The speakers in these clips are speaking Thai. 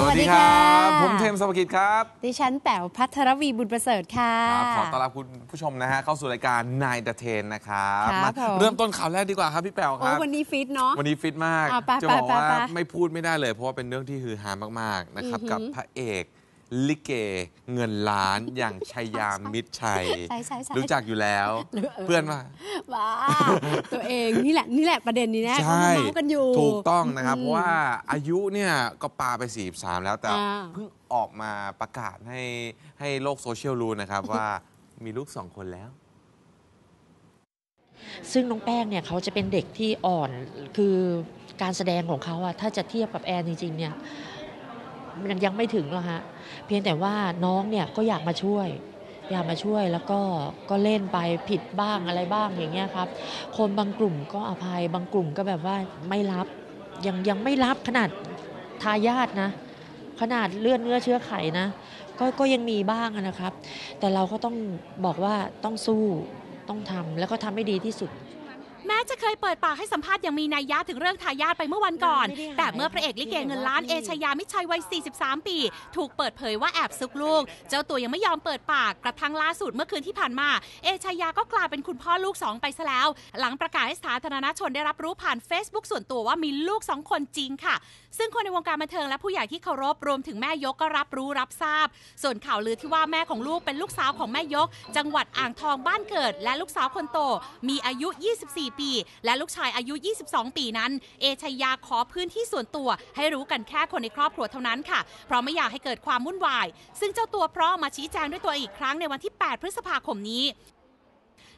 สวัสดีครับสวัสดีค่ะผมเทมสภกิจครับ ดิฉันแป๋วพัทรวีบุญประเสริฐค่ะครับขอต้อนรับคุณผู้ชมนะฮะเข้าสู่รายการนายเดเทนนะครับครับมาผมเริ่มต้นข่าวแรกดีกว่าครับพี่แป๋วคโอ้รับวันนี้ฟิตเนาะวันนี้ฟิตมากอะไปจะบอกไปว่าไปไม่พูดไม่ได้เลย เพราะว่าเป็นเรื่องที่ฮือฮามากๆนะครับอือหือกับพระเอก ลิเกเงินล้านอย่างชัยยามิตรชัย ใช่ใช่ใช่ รู้จักอยู่แล้ว หรือเออเพื่อนมาว้าตัวเองนี่แหละนี่แหละประเด็นนี้แน่เขาใช่มาเมาส์กันอยู่ ถูกต้องนะครับอืมเพราะว่าอายุเนี่ยก็ปาไป 43 แล้วแต่อ่า เพิ่งออกมาประกาศให้ให้โลกโซเชียลรู้นะครับ ว่ามีลูกสองคนแล้ว ซึ่งน้องแป้งเนี่ยเขาจะเป็นเด็กที่อ่อนคือการแสดงของเขาอะถ้าจะเทียบกับแอนจริงๆเนี่ย มันยังไม่ถึงหรอกฮะเพียงแต่ว่าน้องเนี่ยก็อยากมาช่วย อยากมาช่วยแล้วก็ก็เล่นไปผิดบ้างอะไรบ้างอย่างเงี้ยครับ คนบางกลุ่มก็อภัยบางกลุ่มก็แบบว่าไม่รับยังยังไม่รับขนาดทายาทนะ ขนาดเลือดเนื้อเชื้อไขนะก็ก็ยังมีบ้างนะครับ แต่เราก็ต้องบอกว่าต้องสู้ต้องทำแล้วก็ทำให้ดีที่สุด แม้จะเคยเปิดปากให้สัมภาษณ์อย่างมีนัยยะถึงเรื่องทายาทไปเมื่อวันก่อนไม่ได้หายแต่เมื่อพระเอกลิเกเงินล้านเอชยามิตรชัยวัย 43 ปี ถูกเปิดเผยว่าแอบซุกลูก เจ้าตัวยังไม่ยอมเปิดปากกระทั่งล่าสุดเมื่อคืนที่ผ่านมา เอชยาก็กลายเป็นคุณพ่อลูกสองไปซะแล้ว หลังประกาศให้สาธารณชนได้รับรู้ผ่าน Facebook ส่วนตัวว่ามีลูกสองคนจริงค่ะ ซึ่งคนในวงการบันเทิงและผู้ใหญ่ที่เคารพรวมถึงแม่ยกก็รับรู้รับทราบ ส่วนข่าวลือที่ว่าแม่ของลูกเป็นลูกสาวของแม่ยก จังหวัดอ่างทองบ้านเกิด และลูกสาวคนโต มีอายุ 24ปี และลูกชายอายุ 22 ปีนั้น เอชยาขอพื้นที่ส่วนตัว ให้รู้กันแค่คนในครอบครัวเท่านั้นค่ะ เพราะไม่อยากให้เกิดความวุ่นวาย ซึ่งเจ้าตัวพร้อมมาชี้แจงด้วยตัวอีกครั้งในวันที่ 8 พฤษภาคมนี้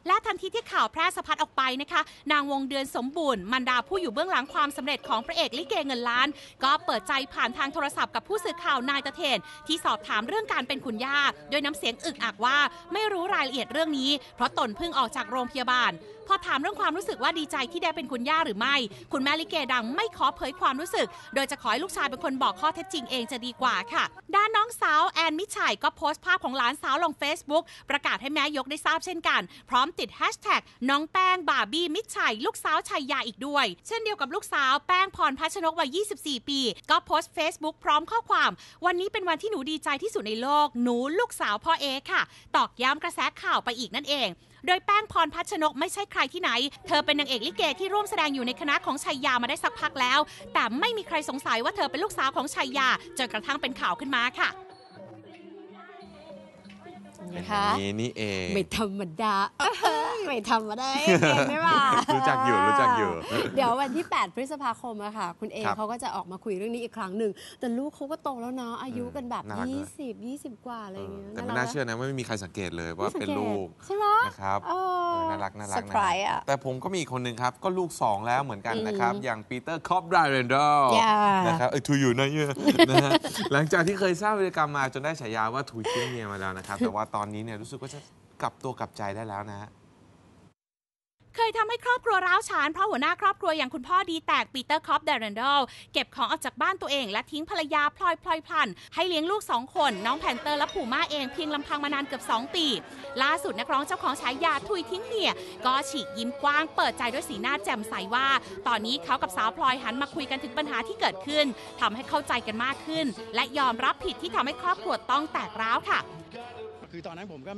และทันทีที่ข่าวแพร่สะพัดออกไปนะคะ นางวงเดือนสมบูรณ์มันดาผู้อยู่เบื้องหลังความสำเร็จของพระเอกลิเกเงินล้าน ก็เปิดใจผ่านทางโทรศัพท์กับผู้สื่อข่าวนายตะเทน ที่สอบถามเรื่องการเป็นคุณย่า โดยน้ำเสียงอึกอักว่า ไม่รู้รายละเอียดเรื่องนี้ เพราะตนเพิ่งออกจากโรงพยาบาล อถามเรื่องความรู้สึกว่าดีใจที่ได้เป็นคุณย่าหรือไม่ คุณแม่ลิเกดังไม่ขอเผยความรู้สึก โดยจะขอให้ลูกชายเป็นคนบอกข้อเท็จจริงเองจะดีกว่าค่ะ ด้านน้องสาวแอนมิชัยก็โพสต์ภาพของหลานสาวลง Facebook ประกาศให้แม่ยกได้ทราบเช่นกัน พร้อมติดแฮชแท็กน้องแป้งบาร์บี้มิชัยลูกสาวชัยยาอีกด้วย เช่นเดียวกับลูกสาวแป้งพรพัชนกวัย 24 ปี ก็โพสต์ Facebook พร้อมข้อความ วันนี้เป็นวันที่หนูดีใจที่สุดในโลก หนูลูกสาวพ่อเอค่ะ ตอกย้ำกระแสข่าวไปอีกนั่นเอง โดยแป้งพรพัชนกไม่ใช่ใครที่ไหน เธอเป็นนางเอกลิเกที่ร่วมแสดงอยู่ในคณะของชัยยามาได้สักพักแล้ว แต่ไม่มีใครสงสัยว่าเธอเป็นลูกสาวของชัยยาจนกระทั่งเป็นข่าวขึ้นมาค่ะ นะคะนี่นี่เองไม่ธรรมดาเอ้ยไม่ธรรมดาเองไม่ว่ารู้จักอยู่รู้จักอยู่ เดี๋ยววันที่ 8 พฤษภาคมอะค่ะ คุณเอครับเขาก็จะออกมาคุยเรื่องนี้อีกครั้งหนึ่ง แต่ลูกเขาก็โตแล้วเนาะอายุกันแบบน่ารักด้วย20 20 กว่าอะไรอย่างเงี้ยแต่ไม่น่าเชื่อนะว่าไม่มีใครสังเกตเลยว่าเป็นลูกใช่ไหมนะครับเออเออน่ารักน่ารักเซอร์ไพรส์อะแต่ผมก็มีอีกคนหนึ่งครับก็ลูก 2 แล้วเหมือนกันนะครับอืมอย่างปีเตอร์คอปไดเรนดอลอย่านะครับเอ้ยทุยอยู่นะเนี่ยนะฮะหลังจากที่เคยสร้างวิรกรรมมาจนได้ฉายาว่าทุยทิ้งเมียมาแล้วนะครับแต่ว่าตอนนี้เนี่ยรู้สึกว่าจะกลับตัวกลับใจได้แล้วนะฮะ เคยทำให้ครอบครัวร้าวฉานเพราะหัวหน้าครอบครัวอย่างคุณพ่อดีแตกปีเตอร์คอปเดรันดอลเก็บของออกจากบ้านตัวเองและทิ้งภรรยาพลอยพลอยพลัน ให้เลี้ยงลูกสองคน น้องแพนเตอร์และผูม่าเองเพียงลำพังมานานเกือบ 2 ปี ล่าสุดนักร้องเจ้าของฉายาทุยทิ้งเมียก็ฉีกยิ้มกว้างเปิดใจด้วยสีหน้าแจ่มใสว่า ตอนนี้เขากับสาวพลอยหันมาคุยกันถึงปัญหาที่เกิดขึ้นทำให้เข้าใจกันมากขึ้น และยอมรับผิดที่ทำให้ครอบครัวต้องแตกร้าวค่ะ คือตอนนั้นผมก็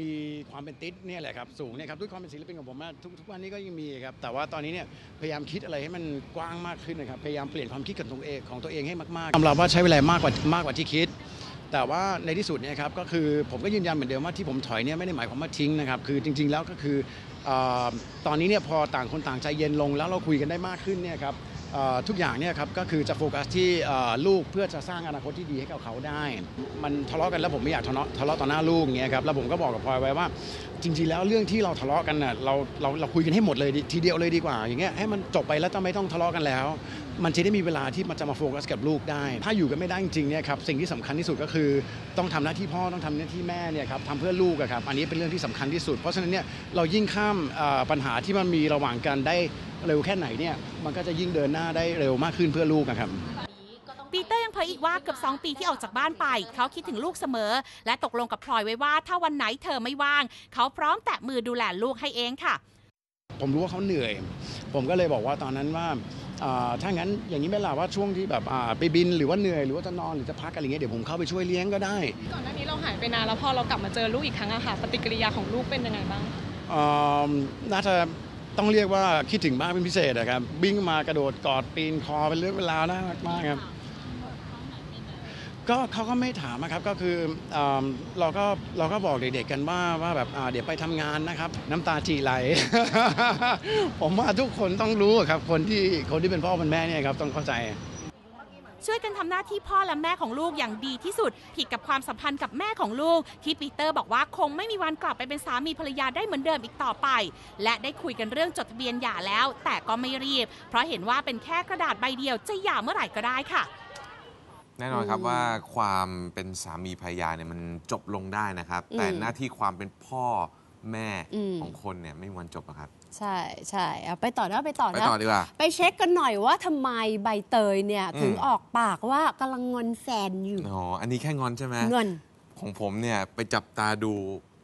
มีความเป็นติดเนี่ยแหละครับสูงเนี่ยครับด้วยความเป็นศิลปินของผมอะทุกทุกวันนี้ก็ยังมีครับแต่ว่าตอนนี้เนี่ยพยายามคิดอะไรให้มันกว้างมากขึ้นนะครับพยายามเปลี่ยนความคิดกับตัวเองของตัวเองให้มากๆยอมรับว่าใช้เวลามากกว่ามากกว่าที่คิด แต่ว่าในที่สุดเนี่ยครับก็คือผมก็ยืนยันเหมือนเดิมว่าที่ผมถอยเนี่ยไม่ได้หมายความว่าทิ้งนะครับคือจริง ๆ แล้วก็คืออตอนนี้เนี่ยพอต่างคนต่างใจเย็นลงแล้วเราคุยกันได้มากขึ้นเนี่ยครับ ทุกอย่างเนี่ยครับก็คือจะโฟกัสที่ลูกเพื่อจะสร้างอนาคตที่ดีให้กับเขาได้ มันทะเลาะกันแล้วผมไม่อยากทะเลาะทะเลาะต่อหน้าลูกเงี้ยครับแล้วผมก็บอกกับพลอยไว้ว่า จริง ๆ แล้วเรื่องที่เราทะเลาะกันน่ะเราเราเราคุยกันให้หมดเลยทีเดียวเลยดีกว่า อย่างเงี้ยให้มันจบไปแล้วจะไม่ต้องทะเลาะกันแล้ว มันจะได้มีเวลาที่มันจะมาโฟกัสกับลูกได้ ถ้าอยู่กันไม่ได้จริงๆเนี่ยครับสิ่งที่สำคัญที่สุดก็คือ ต้องทำหน้าที่พ่อต้องทำหน้าที่แม่เนี่ยครับทำเพื่อลูกอะครับอันนี้เป็นเรื่องที่สำคัญที่สุด เพราะฉะนั้นเนี่ยเรายิ่งข้ามเอ่อปัญหาที่มันมีระหว่างกันได้เร็วแค่ไหนเนี่ยมันก็จะยิ่งเดินหน้าได้เร็วมากขึ้นเพื่อลูกอะครับปีเตอร์ยังเผยอีกว่าเกือบ2 ปีที่ออกจากบ้านไป เขาคิดถึงลูกเสมอ และตกลงกับพลอยไว้ว่า ถ้าวันไหนเธอไม่ว่าง เขาพร้อมแตะมือดูแลลูกให้เองค่ะ ผมรู้ว่าเขาเหนื่อย ผมก็เลยบอกว่าตอนนั้นว่าอ่า ถ้างั้นอย่างนี้ไหม่ล่ะว่าช่วงที่แบบอ่าไปบินหรือว่าเหนื่อยหรือว่าจะนอนหรือจะพักอะไรเงี้ยเดี๋ยวผมเข้าไปช่วยเลี้ยงก็ได้ ก่อนหน้านี้เราหายไปนานแล้วพอเรากลับมาเจอลูกอีกครั้งอะค่ะปฏิกิริยาของลูกเป็นยังไงบ้างอ่าน่าจะต้องเรียกว่าคิดถึงมากเป็นพิเศษนะครับบิ้งมากระโดดกอดปีนคอเป็นเรื่องเวลาวน่ารักมากครับ ก็เขาก็ไม่ถามนะครับก็คืออ่าเราก็เราก็บอกเด็กๆกันว่าว่าแบบอ่าเดี๋ยวไปทำงานนะครับ น้ำตาจีไหล ผมว่าทุกคนต้องรู้อะครับคนที่คนที่เป็นพ่อเป็นแม่เนี่ยครับต้องเข้าใจ ช่วยกันทำหน้าที่พ่อและแม่ของลูกอย่างดีที่สุด ผิดกับความสัมพันธ์กับแม่ของลูก ที่ปีเตอร์บอกว่าคงไม่มีวันกลับไปเป็นสามีภรรยาได้เหมือนเดิมอีกต่อไป และได้คุยกันเรื่องจดทะเบียนหย่าแล้ว แต่ก็ไม่รีบ เพราะเห็นว่าเป็นแค่กระดาษใบเดียวจะหย่าเมื่อไหร่ก็ได้ค่ะ แน่นอนครับอืมว่าความเป็นสามีภรรยาเนี่ยมันจบลงได้นะครับ แต่อืมหน้าที่ความเป็นพ่อแม่อืมของคนเนี่ยไม่มีวันจบหรอกครับ ใช่ใช่เอาไปต่อนะไปต่อไปนะต่อดีกว่าไปเช็คกันหน่อยว่าทำไมใบเตยเนี่ยอืมถึงออกปากว่ากำลังงอนแฟนอยู่อ๋ออันนี้แค่งอนใช่ไหมเงินของผมเนี่ยไปจับตาดู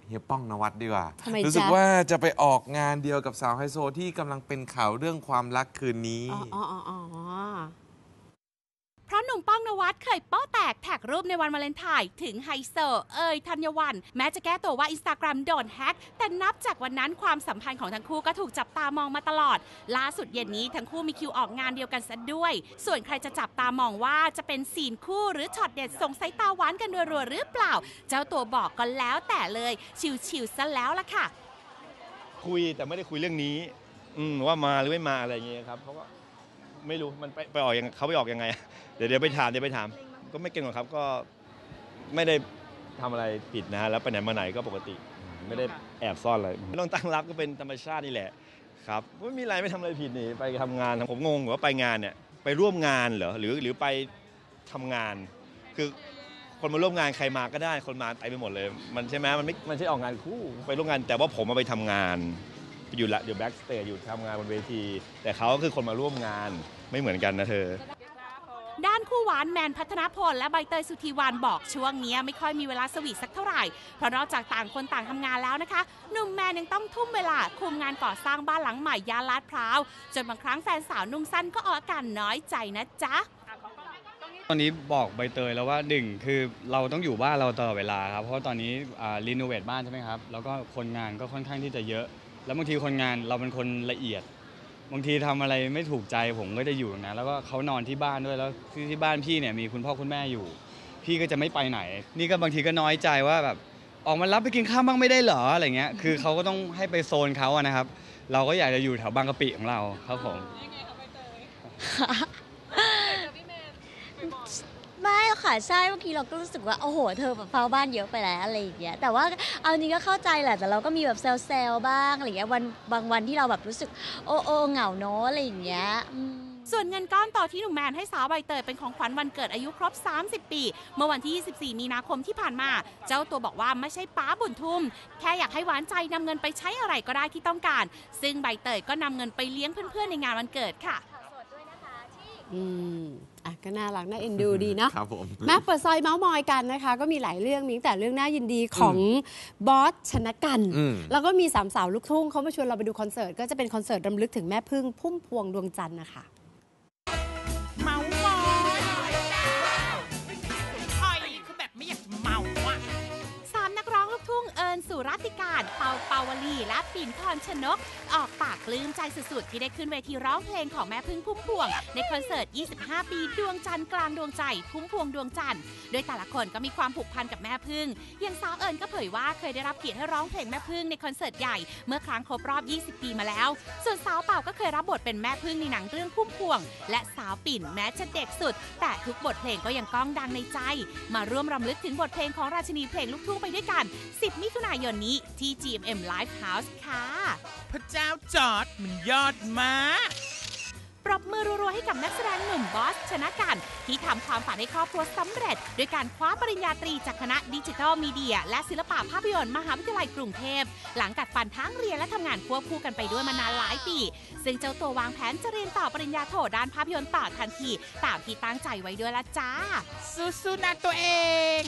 เฮียป้องนวัดดีกว่าทำไมรู้สึกจ๊ะว่าจะไปออกงานเดียวกับสาวไฮโซที่กำลังเป็นข่าวเรื่องความรักคืนนี้ อ๋ออ๋ออ๋ออ๋อ เพราะหนุ่มป้องนวัดเคยโป้แตกแท็กรูปในวันวาเลนไทน์ถึงไฮโซเอยธัญวัน แม้จะแก้ตัวว่าอินสตาแกรมโดนแฮ็กแต่นับจากวันนั้นความสัมพันธ์ของทั้งคู่ก็ถูกจับตามองมาตลอด ล่าสุดเย็นนี้ทั้งคู่มีคิวออกงานเดียวกันซะด้วย ส่วนใครจะจับตามองว่าจะเป็นซีนคู่หรือช็อตเด็ดส่งสายตาหวานกันรัวๆหรือเปล่า เจ้าตัวบอกก็แล้วแต่เลยชิวๆซะแล้วล่ะค่ะ คุยแต่ไม่ได้คุยเรื่องนี้ อืมว่ามาหรือไม่มาอะไรอย่างเงี้ยครับเพราะว่า ไม่รู้มันไปไปออกยังเขาไปออกยังไง เดี๋ยวเดี๋ยวไปถามเดี๋ยวไปถาม ก็ไม่เก่งหรอกครับก็ไม่ได้ทำอะไรผิดนะฮะแล้วไปไหนมาไหนก็ปกติ ไม่ได้แอบซ่อนอะไรไม่ต้องตั้งรับก็เป็นธรรมชาตินี่แหละครับไม่มีอะไรไม่ทำอะไรผิดนี่ไปทำงานผมงงว่าไปงานเนี่ยไปร่วมงานเหรอหรือหรือไปทำงาน คือคนมาร่วมงานใครมาก็ได้ คนมาไปไปหมดเลย มันใช่ไหมมันไม่มันใช่ออกงานคู่ไปร่วมงาน แต่ว่าผมมาไปทำงาน อยู่ละอยู่แบ็กสเตจอยู่ทำงานบนเวที แต่เขาก็คือคนมาร่วมงาน ไม่เหมือนกันนะเธอ ด้านคู่หวานแมนพัฒนาพลและใบเตยสุธีวันบอกช่วงนี้ไม่ค่อยมีเวลาสวีทสักเท่าไหร่ เพราะนอกจากต่างคนต่างทำงานแล้วนะคะ หนุ่มแมนยังต้องทุ่มเวลาคุมงานก่อสร้างบ้านหลังใหม่ย่านลาดพร้าว จนบางครั้งแฟนสาวนุ่งสั้นก็ออกอาการน้อยใจนะจ๊ะ ตอนนี้บอกใบเตยแล้วว่าหนึ่งคือเราต้องอยู่บ้านเราตลอดเวลาครับ เพราะว่าตอนนี้รีโนเวทบ้านใช่ไหมครับ แล้วก็คนงานก็ค่อนข้างที่จะเยอะ แล้วบางทีคนงานเราเป็นคนละเอียด บางทีทำอะไรไม่ถูกใจผมก็จะอยู่ตรงนั้นแล้วก็เขานอนที่บ้านด้วยแล้วที่ที่บ้านพี่เนี่ยมีคุณพ่อคุณแม่อยู่ พี่ก็จะไม่ไปไหน นี่ก็บางทีก็น้อยใจว่าแบบออกมารับไปกินข้าวบ้างไม่ได้เหรออะไรเงี้ย คือเขาก็ต้องให้ไปโซนเขาอะนะครับ เราก็อยากจะอยู่แถวบางกะปิของเราครับผมไม่หรอกค่ะ ค่ะใช่บางทีเราก็รู้สึกว่าโอ้โหเธอแบบเฝ้าบ้านเยอะไปแล้วอะไรอย่างเงี้ยแต่ว่าเอาจริงก็เข้าใจแหละแต่เราก็มีแบบเซลล์บ้างอะไรเงี้ยวันบางวันที่เราแบบรู้สึกโอ้โอ้เหงาเนอะอะไรอย่างเงี้ยส่วนเงินก้อนต่อที่หนุ่มแมนให้สาวใบเตยเป็นของขวัญวันเกิดอายุครบ 30 ปี เมื่อวันที่ 24 มีนาคมที่ผ่านมา เจ้าตัวบอกว่าไม่ใช่ป้าบุญทุ่ม แค่อยากให้หวานใจนำเงินไปใช้อะไรก็ได้ที่ต้องการ ซึ่งใบเตยก็นำเงินไปเลี้ยงเพื่อนๆในงานวันเกิดค่ะ อืมอะก็น่ารักน่าเอ็นดูดีเนาะครับผมแม่เปิดซอยเมาส์มอยกันนะคะ ก็มีหลายเรื่องมีตั้งแต่เรื่องน่ายินดีของบอสชนะกัน อืม แล้วก็มีสามสาวลูกทุ่งเขามาชวนเราไปดูคอนเสิร์ต ก็จะเป็นคอนเสิร์ตรำลึกถึงแม่พึ่งพุ่มพวงดวงจันทร์นะคะ เปาวลีและปิ่นพรชนก ออกปากปลื้มใจสุดๆ ที่ได้ขึ้นเวทีร้องเพลงของแม่พึ่งพุ่มพวง ในคอนเสิร์ต 25 ปีดวงจันทร์กลางดวงใจพุ่มพวงดวงจันทร์โดยแต่ละคนก็มีความผูกพันกับแม่พึ่งอย่างสาวเอิญก็เผยว่าเคยได้รับเกียรติให้ร้องเพลงแม่พึ่งในคอนเสิร์ตใหญ่เมื่อครั้งครบรอบ 20 ปีมาแล้ว ส่วนสาวเป่าก็เคยรับบทเป็นแม่พึ่งในหนังเรื่องพุ่มพวง และสาวปิ่นแม้จะเด็กสุด แต่ทุกบทเพลงก็ยังก้องดังในใจ มาร่วมรำลึกถึงบทเพลงของราชินีเพลงลูกทุ่งไปด้วยกัน 10 มิถุนายนนี้ที่ GMM Live House ค่ะ พระเจ้าจอดมันยอดมาก ปรบมือรัวๆให้กับนักแสดงหนุ่มบอสชนะกัน ที่ทำความฝันให้ครอบครัวสำเร็จด้วยการคว้าปริญญาตรีจากคณะดิจิทัลมีเดีย และศิลปะภาพยนตร์มหาวิทยาลัยกรุงเทพ หลังกัดฟันทั้งเรียนและทำงานควบคู่กันไปด้วยมานานหลายปี ซึ่งเจ้าตัววางแผนจะเรียนต่อปริญญาโทด้านภาพยนตร์ต่อทันทีตามที่ตั้งใจไว้ด้วยละจ้าสู้ๆนะตัวเอง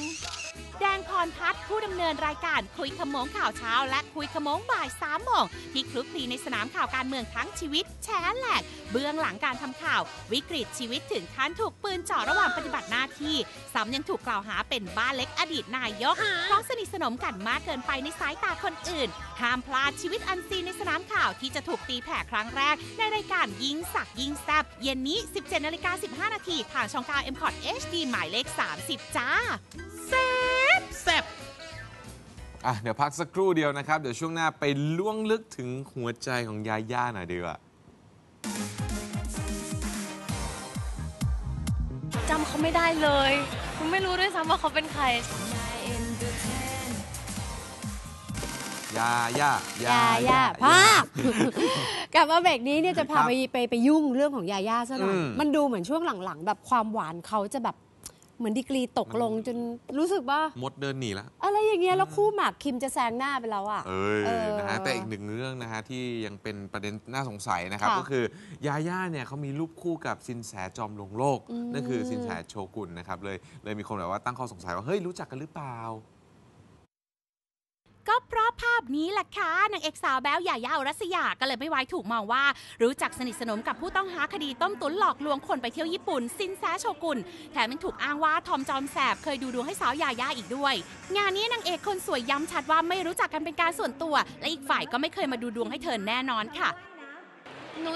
แดงพรพัฒน์ผู้ดำเนินรายการคุยขโมงข่าวเช้า และคุยขโมงบ่ายสามโมงที่คลุกคลีในสนามข่าวการเมืองทั้งชีวิตแฉแหลกเบื้องหลังการทำข่าว วิกฤตชีวิตถึงขั้นถูกปืนเจ่อระหว่างปฏิบัติหน้าที่ซ้ำยังถูกกล่าวหาเป็นบ้านเล็กอดีตนายกเพราะสนิทสนมกันมากเกินไปในสายตาคนอื่นห้ามพลาดชีวิตอันซีนในสนามข่าวที่จะถูกตีแผ่ครั้งแรก ในรายการยิงสักยิงแซบเย็นนี้ 17นาฬิกา15นาทีทางช่อง9 m c o t HD หมายเลข 30 จ้าแซ่บแซ่บอะเดี๋ยวพักสักครู่เดียวนะครับ เดี๋ยวช่วงหน้าไปล่วงลึกถึงหัวใจของยาย่าหน่อยดีกว่า จำเขาไม่ได้เลยคุณไม่รู้ด้วยซ้ำว่าเขาเป็นใคร ยาย่ายาย่าภาพ กลับมาเบรกนี้เนี่ยจะพาไปไปไปยุ่งเรื่องของยาย่าซะหน่อย อืม มันดูเหมือนช่วงหลังๆ แบบความหวานเขาจะแบบ เหมือนดีกรีตกลงจนรู้สึกว่า มดเดินหนีแล้วอะไรอย่างเงี้ยแล้วคู่หมากคิมจะแซงหน้าไปแล้วอะเอ้ยเออนะฮะแต่อีกหนึ่งเรื่องนะฮะที่ยังเป็นประเด็นน่าสงสัยนะครับค่ะก็คือยาย่าเนี่ยเขามีรูปคู่กับสินแสจอมลวงโลกอืมนั่นคือสินแสโชกุนนะครับเลยเลยมีคนแบบว่าตั้งข้อสงสัยว่าเฮ้ยรู้จักกันหรือเปล่า ก็เพราะภาพนี้แหละค่ะนางเอกสาวแบ๊วยายาอรัสยาก็เลยไม่ไว้ถูกมองว่า รู้จักสนิทสนมกับผู้ต้องหาคดีต้มตุ๋นหลอกลวงคนไปเที่ยวญี่ปุ่นซินแซโชกุนแถมยังถูกอ้างว่าทอมจอมแสบเคยดูดวงให้สาวยายาอีกด้วย งานนี้นางเอกคนสวยย้ำชัดว่าไม่รู้จักกันเป็นการส่วนตัว และอีกฝ่ายก็ไม่เคยมาดูดวงให้เธอแน่นอนค่ะหนู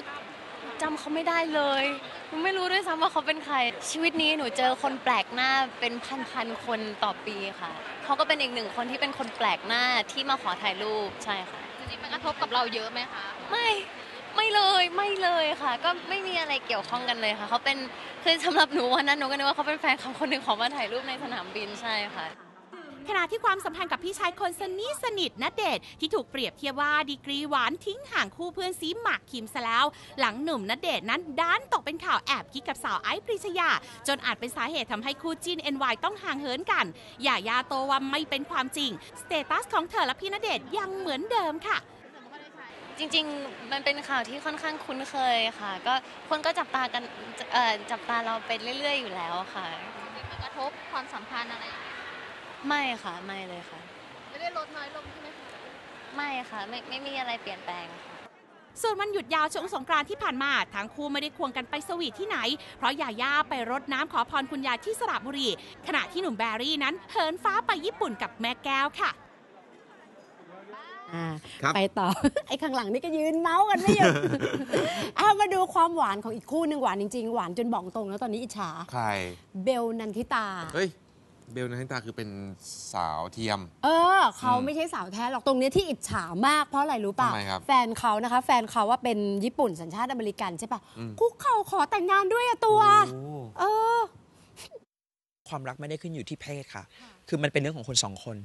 จำเขาไม่ได้เลย หนูไม่รู้ด้วยซ้ำว่าเขาเป็นใคร ชีวิตนี้หนูเจอคนแปลกหน้าเป็นพันๆคนต่อปีค่ะเขาก็เป็นอีกหนึ่งคนที่เป็นคนแปลกหน้าที่มาขอถ่ายรูปใช่ค่ะ จริงๆมันกระทบกับเราเยอะไหมคะ ไม่ไม่เลยไม่เลยค่ะ ก็ไม่มีอะไรเกี่ยวข้องกันเลยค่ะเขาเป็นคือสำหรับหนูวันนั้นหนูก็นึกว่าเขาเป็นแฟนเขาคนหนึ่งขอมาถ่ายรูปในสนามบินใช่ค่ะ ขณะที่ความสัมพันธ์กับพี่ชายคนสนิทสนิทณเดชน์ที่ถูกเปรียบเทียบว่าดีกรีหวานทิ้งห่างคู่เพื่อนซีหมากคิมซะแล้ว หลังหนุ่มณเดชน์นั้นด้านตกเป็นข่าวแอบกิ๊กกับสาวไอซ์ปริชยา จนอาจเป็นสาเหตุทำให้คู่จิ้น NY ต้องห่างเหินกันอย่ายาโตว่าไม่เป็นความจริงสเตตัสของเธอและพี่ณเดชน์ยังเหมือนเดิมค่ะ จริงๆ มันเป็นข่าวที่ค่อนข้างคุ้นเคยค่ะ ก็คนก็จับตากันเอ่อจับตาเราไปเรื่อย ๆ อยู่แล้วค่ะ มันกระทบความสัมพันธ์อะไร ไม่ค่ะไม่เลยค่ะ ไม่ได้ลดน้อยลงใช่ไหมคะไม่ค่ะไม่ไม่มีอะไรเปลี่ยนแปลงค่ะส่วนวันหยุดยาวช่วงสงกรานต์ที่ผ่านมาทั้งคู่ไม่ได้ควงกันไปสวีทที่ไหน เพราะยาย่าไปรดน้ำขอพรคุณยายที่สระบุรี ขณะที่หนุ่มแบรี่นั้นเหินฟ้าไปญี่ปุ่นกับแม่แก้วค่ะ อ่าครับ ไปต่อ ไอ้ข้างหลังนี่ก็ยืนเมาส์กันไม่หยุดเอามาดูความหวานของอีกคู่หนึ่งหวานจริงๆ หวานจนบอกตรงแล้วตอนนี้อิจฉา ใคร เบลนันทิตา เฮ้ย เบลนันทิตาคือเป็นสาวเทียม เออ เขาอืมไม่ใช่สาวแท้หรอกตรงเนี้ยที่อิจฉามากเพราะอะไรรู้ป่ะทำไมครับแฟนเขานะคะ แฟนเขาว่าเป็นญี่ปุ่นสัญชาติอเมริกันใช่ป่ะอืม คุกเข่าขอแต่งงานด้วยอะตัว โอ้ เออ ความรักไม่ได้ขึ้นอยู่ที่เพศค่ะ คือมันเป็นเรื่องของคนสองคน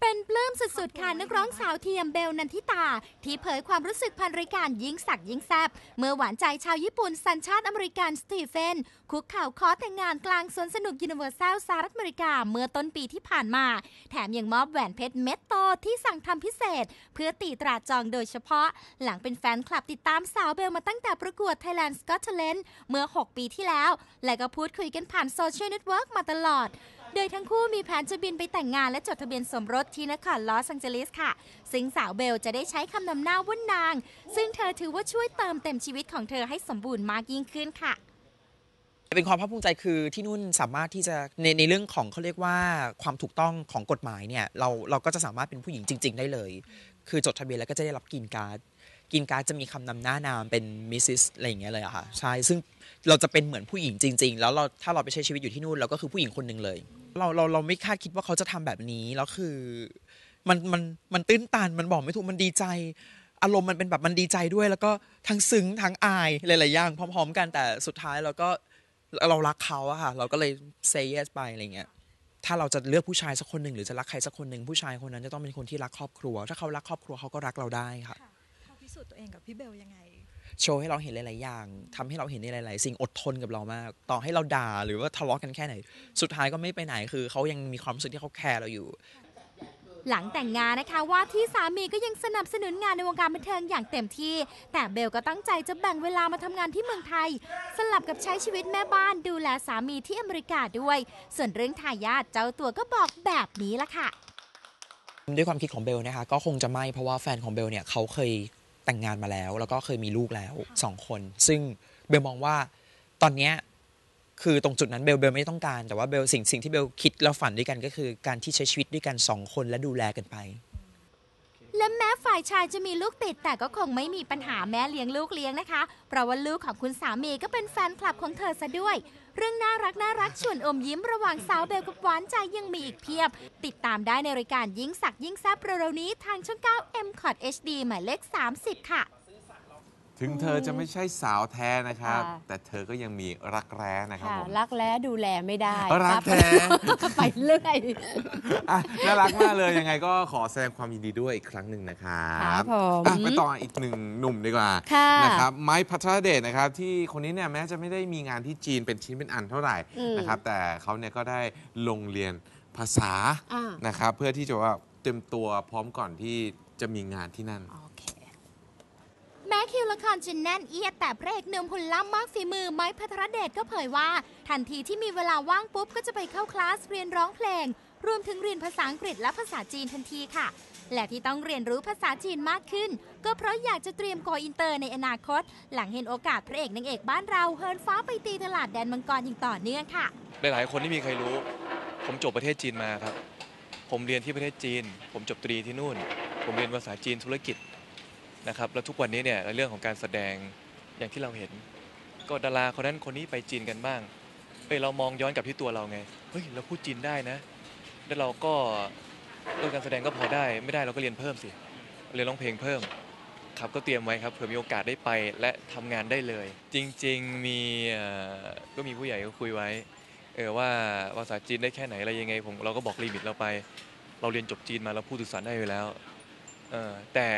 เป็นปลื้มสุดๆ ค่ะนักร้องสาวเทียมเบลนันทิตา ที่เผยความรู้สึกพันรายการยิงสักยิงแซบเมื่อหวานใจชาวญี่ปุ่นสัญชาติอเมริกันสตีเฟน คุกเข่าขอแต่งงานกลางสวนสนุกยูนิเวอร์แซลสหรัฐอเมริกาเมื่อต้นปีที่ผ่านมา แถมยังมอบแหวนเพชรเม็ดโตที่สั่งทำพิเศษ เพื่อตีตราจองโดยเฉพาะ หลังเป็นแฟนคลับติดตามสาวเบลมาตั้งแต่ประกวด Thailand Got Talent เมื่อ 6 ปีที่แล้ว และก็พูดคุยกันผ่านโซเชียลเน็ตเวิร์กมาตลอด ดยทั้งคู่มีแผนจะบินไปแต่งงานและจดทะเบียนสมรสที่นครลอสแองเจลิสค่ะ ซึ่งสาวเบลจะได้ใช้คำนำหน้าว่านาง ซึ่งเธอถือว่าช่วยเติมเต็มชีวิตของเธอให้สมบูรณ์มากยิ่งขึ้นค่ะเป็นความภาคภูมิใจคือที่นู่นสามารถที่จะในในเรื่องของเขาเรียกว่าความถูกต้องของกฎหมายเนี่ยเราเราก็จะสามารถเป็นผู้หญิงจริง ๆ ได้เลย คือจดทะเบียนแล้วก็จะได้รับกรีนการ์ดกรีนการ์ดจะมีคำนำหน้านามเป็นมิสซิสอะไรอย่างเงี้ยเลยอะค่ะใช่ซึ่งเราจะเป็นเหมือนผู้หญิงจริง ๆ แล้วเราถ้าเราไปใช้ชีวิตอยู่ที่นู่นเราก็คือผู้หญิงคนหนึ่งเลย เราเราเราไม่คาดคิดว่าเขาจะทำแบบนี้แล้วคือ มันมันมันตื้นตันมันบอกไม่ถูกมันดีใจ อารมณ์มันเป็นแบบมันดีใจด้วย แล้วก็ทั้งซึ้งทั้งอายหลายๆอย่างพร้อม ๆ กันแต่สุดท้ายเราก็เรารักเขาอะค่ะ เราก็เลย say yes ไปอะไรเงี้ยถ้าเราจะเลือกผู้ชายสักคนหนึ่งหรือจะรักใครสักคนหนึ่งผู้ชายคนนั้นจะต้องเป็นคนที่รักครอบครัว ถ้าเขารักครอบครัวเขาก็รักเราได้ค่ะเขาพิสูจน์ตัวเองกับพี่เบลยังไง โชว์ให้เราเห็นหลาย ๆ อย่างทำให้เราเห็นในหลาย ๆ สิ่งอดทนกับเรามาก ต่อให้เราด่าหรือว่าทะเลาะกันแค่ไหน สุดท้ายก็ไม่ไปไหนคือเขายังมีความรู้สึกที่เขาแคร์เราอยู่ หลังแต่งงานนะคะว่าที่สามีก็ยังสนับสนุนงานในวงการบันเทิงอย่างเต็มที่ แต่เบลก็ตั้งใจจะแบ่งเวลามาทำงานที่เมืองไทย สลับกับใช้ชีวิตแม่บ้านดูแลสามีที่อเมริกาด้วย ส่วนเรื่องทายาทเจ้าตัวก็บอกแบบนี้ละค่ะด้วยความคิดของเบลนะคะก็คงจะไม่เพราะว่าแฟนของเบลเนี่ยเขาเคย แต่งงานมาแล้ว แล้วก็เคยมีลูกแล้วสองคน ซึ่งเบลมองว่าตอนเนี้ยคือตรงจุดนั้นเบลเบลไม่ต้องการแต่ว่าเบลสิ่งสิ่งที่เบลคิดแล้วฝันด้วยกันก็คือ การที่ใช้ชีวิตด้วยกันสองคนและดูแลกันไป และแม้ฝ่ายชายจะมีลูกติดแต่ก็คงไม่มีปัญหาแม้เลี้ยงลูกเลี้ยงนะคะ เพราะว่าลูกของคุณสามีก็เป็นแฟนคลับของเธอซะด้วย เรื่องน่ารักน่ารักชวนอมยิ้มระหว่างสาวเบลกับหวานใจยังมีอีกเพียบ ติดตามได้ในรายการยิ่งสักยิ่งแซบเร็วๆนี้ทางช่อง 9 m c o t HD หมายเลข 30 ค่ะ ถึงเธอจะไม่ใช่สาวแท้นะครับ ค่ะ แต่เธอก็ยังมีรักแร้นะครับค่ะผม รักแร้ดูแลไม่ได้รักครับแท้ไปเรื่อยอะน่ารักมากเลยยังไงก็ขอแสดงความยินดีด้วยอีกครั้งหนึ่งนะครัครับบผม อะไปต่ออีกหนึ่งหนุ่มดีกว่าค่ะ นะครับไม้พัทรเดชนะครับ ที่คนนี้เนี่ยแม้จะไม่ได้มีงานที่จีนเป็นชิ้นเป็นอันเท่าไหร่อืมนะครับ แต่เขาเนี่ยก็ได้ลงเรียนภาษาอ่า นะครับ เพื่อที่จะว่าเต็มตัวพร้อมก่อนที่จะมีงานที่นั่นแม้ คิวละครจะแน่นเอียดแต่พระเอกหนุ่มหุ่นล่ำมากฝีมือไม้พัทรเดชก็เผยว่า ทันทีที่มีเวลาว่างปุ๊บก็จะไปเข้าคลาสเรียนร้องเพลง รวมถึงเรียนภาษาอังกฤษและภาษาจีนทันทีค่ะ และที่ต้องเรียนรู้ภาษาจีนมากขึ้น ก็เพราะอยากจะเตรียมโกอินเตอร์ในอนาคต หลังเห็นโอกาสพระเอกนางเอกบ้านเราเฮินฟ้าไปตีตลาดแดนมังกรอย่างต่อเนื่องค่ะ หลายๆคนที่มีใครรู้ ผมจบประเทศจีนมาครับ ผมเรียนที่ประเทศจีน ผมจบตรีที่นู่น ผมเรียนภาษาจีนธุรกิจ นะครับแล้วทุกวันนี้เนี่ยเรื่องของการแสดงอย่างที่เราเห็น ก็ดาราคนนั้นคนนี้ไปจีนกันบ้างเอ้ยเรามองย้อนกลับที่ตัวเราไงเฮ้ยเราพูดจีนได้นะแล้วเราก็เรื่องการแสดงก็พอได้ ไม่ได้เราก็เรียนเพิ่มสิเรียนร้องเพลงเพิ่มครับก็เตรียมไว้ครับเผื่อมีโอกาสได้ไปและทำงานได้เลย จริง ๆมีก็มีผู้ใหญ่ก็คุยไว้เออว่าภาษาจีนได้แค่ไหนอะไรยังไงผมเราก็บอกลิมิตเราไป เราเรียนจบจีนมาเราพูดสื่อสารได้อยู่แล้วเออแต่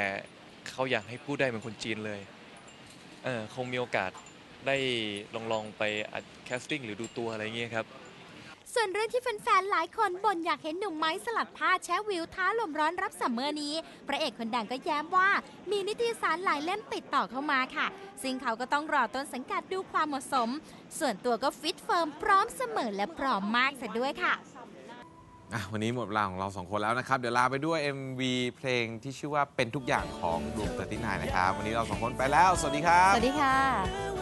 เขาอยากให้พูดได้เหมือนคนจีนเลยเออคงมีโอกาสได้ลองลองไปอัดแคสติ้งหรือดูตัวอะไรเงี้ยครับ ส่วนเรื่องที่แฟนๆ หลายคนบ่นอยากเห็นหนุ่มไม้สลัดผ้าแช่วิวท้าลมร้อนรับซัมเมอร์นี้ พระเอกคนดังก็แย้มว่า มีนิตยสารหลายเล่มติดต่อเข้ามาค่ะ ซึ่งเขาก็ต้องรอต้นสังกัดดูความเหมาะสม ส่วนตัวก็ฟิตเฟิร์มพร้อมเสมอและพร้อมมากซะด้วยค่ะ อะวันนี้หมดเวลาของเราสองคนแล้วนะครับ เดี๋ยวลาไปด้วย MV เพลงที่ชื่อว่าเป็นทุกอย่างของดวงเตอร์ที่นายนะครับ วันนี้เราสองคนไปแล้ว สวัสดีครับ สวัสดีค่ะ